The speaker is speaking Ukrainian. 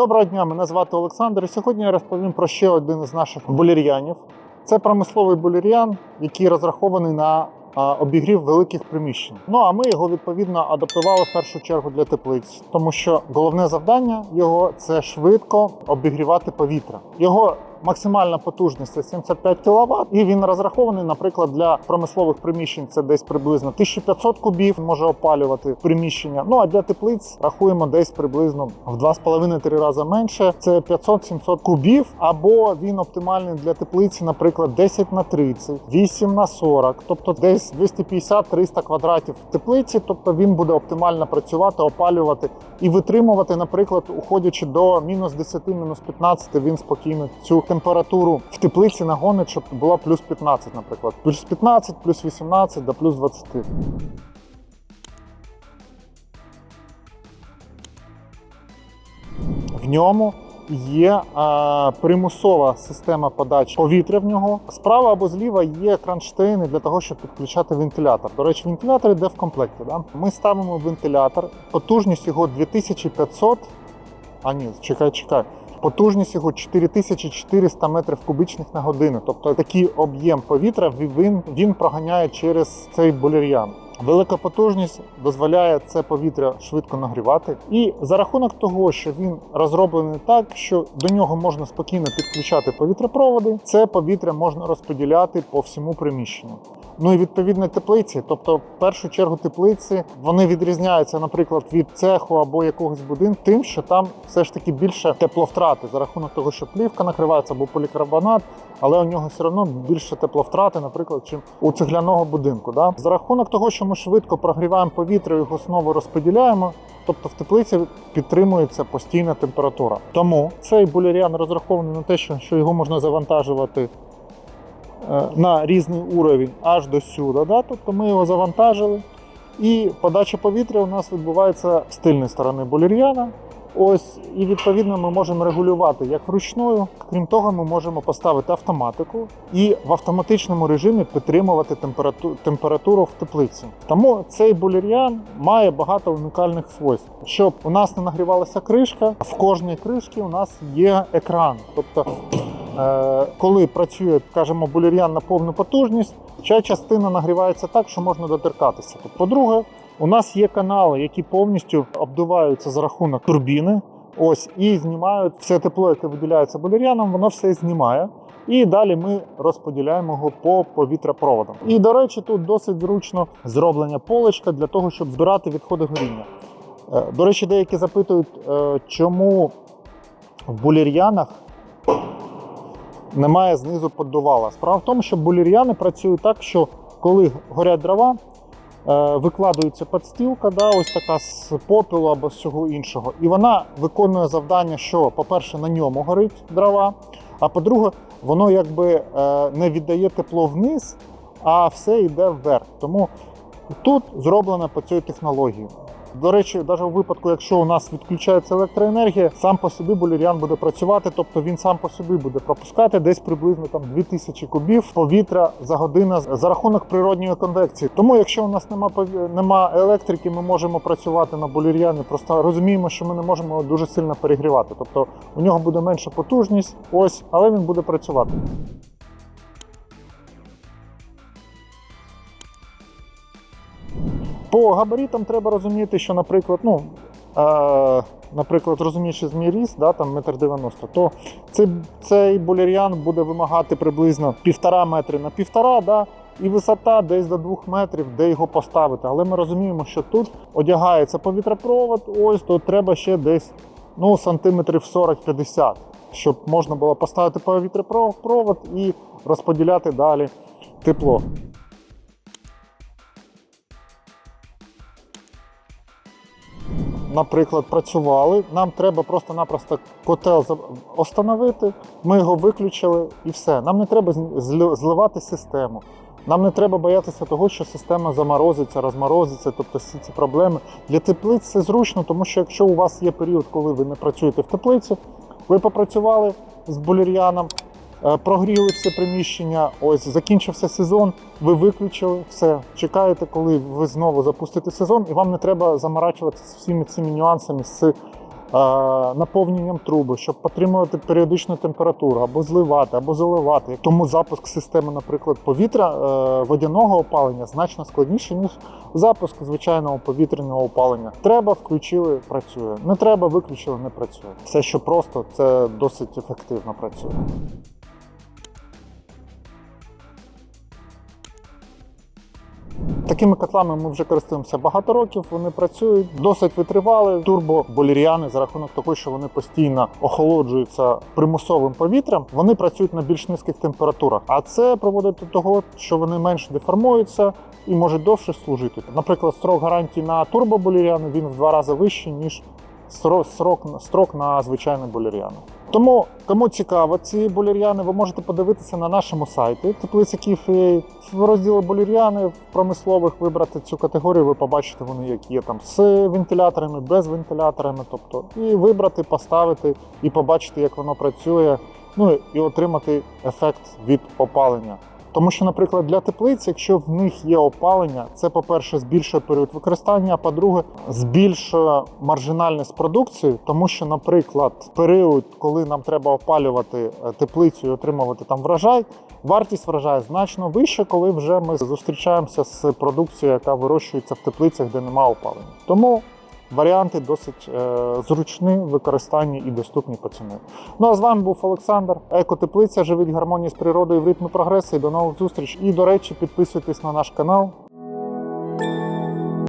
Доброго дня, мене звати Олександр. І сьогодні я розповім про ще один із наших булір'янів. Це промисловий булір'ян, який розрахований на обігрів великих приміщень. Ну а ми його відповідно адаптували в першу чергу для теплиць, тому що головне завдання його це швидко обігрівати повітря. Його максимальна потужність це 75 кВт, і він розрахований, наприклад, для промислових приміщень це десь приблизно 1500 кубів може опалювати приміщення. Ну а для теплиць рахуємо десь приблизно в 2,5-3 рази менше. Це 500-700 кубів. Або він оптимальний для теплиці, наприклад, 10 на 30, 8 на 40, тобто десь 250-300 квадратів теплиці. Тобто він буде оптимально працювати, опалювати і витримувати, наприклад, уходячи до мінус 10, мінус 15, він спокійно цю температуру в теплиці нагонить, щоб була плюс 15, наприклад. Плюс 15, плюс 18 до плюс 20. В ньому є е, примусова система подачі повітря в нього. Справа або зліва є кронштейни для того, щоб підключати вентилятор. До речі, вентилятор йде в комплекті. Да? Ми ставимо вентилятор, потужність його 2500. А ні, чекай, чекай. Потужність його 4400 метрів кубічних на годину. Тобто такий об'єм повітря він, він проганяє через цей булір'ян. Велика потужність дозволяє це повітря швидко нагрівати. І за рахунок того, що він розроблений так, що до нього можна спокійно підключати повітряпроводи, це повітря можна розподіляти по всьому приміщенню. Ну і відповідно теплиці, тобто в першу чергу теплиці вони відрізняються, наприклад, від цеху або якогось будинку, тим, що там все ж таки більше тепловтрати за рахунок того, що плівка накривається або полікарбонат, але у нього все одно більше тепловтрати, наприклад, чим у цегляного будинку. Да? За рахунок того, що ми швидко прогріваємо повітря, його знову розподіляємо. Тобто в теплиці підтримується постійна температура. Тому цей булір'ян розрахований на те, що його можна завантажувати на різний уровень аж до сюди. Да? Тобто ми його завантажили. І подача повітря у нас відбувається з тильної сторони булір'яна. Ось, і відповідно ми можемо регулювати як вручною. Крім того, ми можемо поставити автоматику і в автоматичному режимі підтримувати температуру, температуру в теплиці. Тому цей булір'ян має багато унікальних свойств. Щоб у нас не нагрівалася кришка, в кожній кришці у нас є екран. Тобто, е, коли працює, скажімо, булір'ян на повну потужність, ця частина нагрівається так, що можна доторкатися. Тобто, по-друге, у нас є канали, які повністю обдуваються за рахунок турбіни. Ось і знімають все тепло, яке виділяється булір'яном, воно все знімає. І далі ми розподіляємо його по повітряпроводам. І до речі, тут досить зручно зроблення поличка для того, щоб збирати відходи горіння. Е, До речі, деякі запитують, е, чому в булір'янах немає знизу поддувала. Справа в тому, що булір'яни працюють так, що коли горять дрова, е, викладується підстілка, да, ось така з попелу або з всього іншого. І вона виконує завдання, що, по-перше, на ньому горить дрова, а по-друге, воно якби е, не віддає тепло вниз, а все йде вверх. Тому тут зроблено по цій технології. До речі, навіть у випадку, якщо у нас відключається електроенергія, сам по собі булір'ян буде працювати, тобто він сам по собі буде пропускати десь приблизно там 2000 кубів повітря за годину за рахунок природньої конвекції. Тому, якщо у нас нема нема електрики, ми можемо працювати на булір'яні. Просто розуміємо, що ми не можемо його дуже сильно перегрівати. Тобто у нього буде менша потужність, ось, але він буде працювати. По габаритам треба розуміти, що, наприклад, ну, е, наприклад, розуміючи з мій ріст, да, там метр 90, то цей, цей булір'ян буде вимагати приблизно півтора метри на півтора, да, і висота десь до двох метрів, де його поставити. Але ми розуміємо, що тут одягається повітряпровод, ось то треба ще десь ну, сантиметрів 40-50, щоб можна було поставити повітряпровод і розподіляти далі тепло. Наприклад, працювали, нам треба просто-напросто котел остановити, ми його виключили і все. Нам не треба зливати систему. Нам не треба боятися того, що система заморозиться, розморозиться, тобто всі ці проблеми. Для теплиць це зручно, тому що якщо у вас є період, коли ви не працюєте в теплиці, ви попрацювали з булір'яном, прогріли все приміщення, ось закінчився сезон, ви виключили все. Чекаєте, коли ви знову запустите сезон, і вам не треба заморачуватися з всіми цими нюансами з наповненням труби, щоб підтримувати періодичну температуру, або зливати, або заливати. Тому запуск системи, наприклад, повітря е, водяного опалення значно складніше, ніж запуск звичайного повітряного опалення. Треба, включили, працює. Не треба, виключили, не працює. Все, що просто, це досить ефективно працює. Такими котлами ми вже користуємося багато років. Вони працюють досить витривали. Турбоболір'яни за рахунок того, що вони постійно охолоджуються примусовим повітрям. Вони працюють на більш низьких температурах. А це приводить до того, що вони менш деформуються і можуть довше служити. Наприклад, строк гарантії на турбоболір'яни він в два рази вищий ніж строк, на звичайний болір'яни. Тому, кому цікаво ці болір'яни, ви можете подивитися на нашому сайті теплиця. В розділі болір'яни в промислових вибрати цю категорію, ви побачите вони, які є там з вентиляторами, без вентиляторами. Тобто, і вибрати, поставити і побачити, як воно працює. Ну і отримати ефект від опалення. Тому що, наприклад, для теплиць, якщо в них є опалення, це, по-перше, збільшує період використання, а по-друге, збільшує маржинальність продукції, тому що, наприклад, в період, коли нам треба опалювати е, теплицю і отримувати там врожай, вартість врожаю значно вища, коли вже ми зустрічаємося з продукцією, яка вирощується в теплицях, де немає опалення. Тому варіанти досить е, зручні в використанні і доступні по ціні. Ну а з вами був Олександр. Екотеплиця. Живіть гармонії з природою в ритмі прогресу. І до нових зустріч. І до речі, підписуйтесь на наш канал.